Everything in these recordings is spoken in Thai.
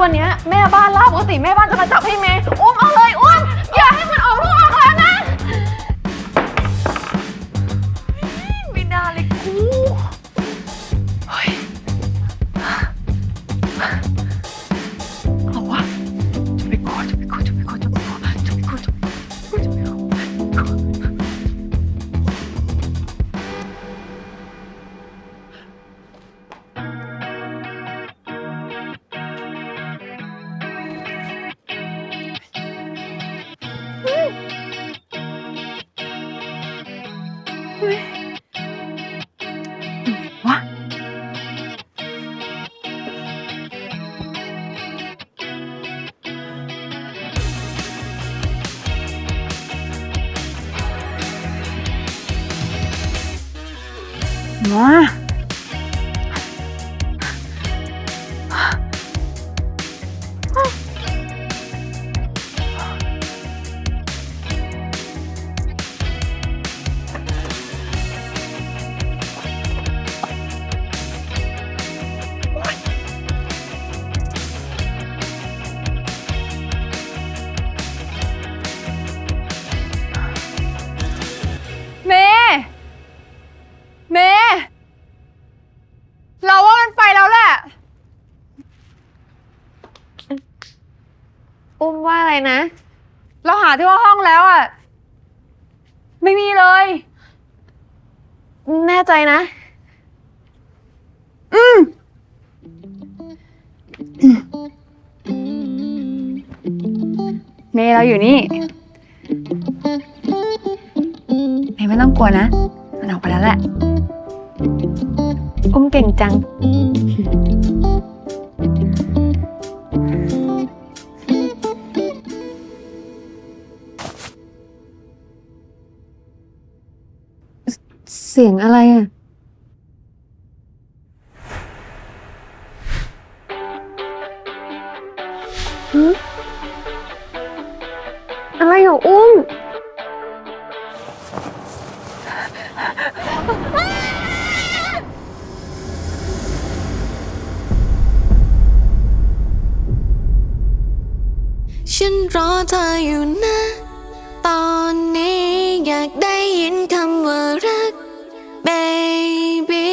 วันเนี้ยแม่บ้านล่าปกติแม่บ้านจะมาจับให้เมย์อุ้มเอาเลยอุ้มอย่าให้มันออกลูกออกแล้วนะ ไม่น่าเลยกูเฮ้ยเอาวะจะไปกอดจะไปกอดจะไปกอดจะไปกอดจะไปกอดจะไปกอดจะไปกอ ด อุ้มว่าอะไรนะ เราหาที่ว่าห้องแล้วอะ ไม่มีเลย แน่ใจนะ อืม เมย์เราอยู่นี่ เมย์ไม่ต้องกลัวนะ มันออกไปแล้วแหละ อุ้มเก่งจัง เสียงอะไรอะหึอะไรอยู่อุ้ม ฉันรอเธออยู่นะ ตอนนี้อยากได้ยินคำว่ารัก baby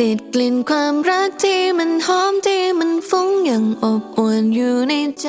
ติดกลิ่นความรักที่มันหอมที่มันฟุ้งอย่างอบอวลอยู่ในใจ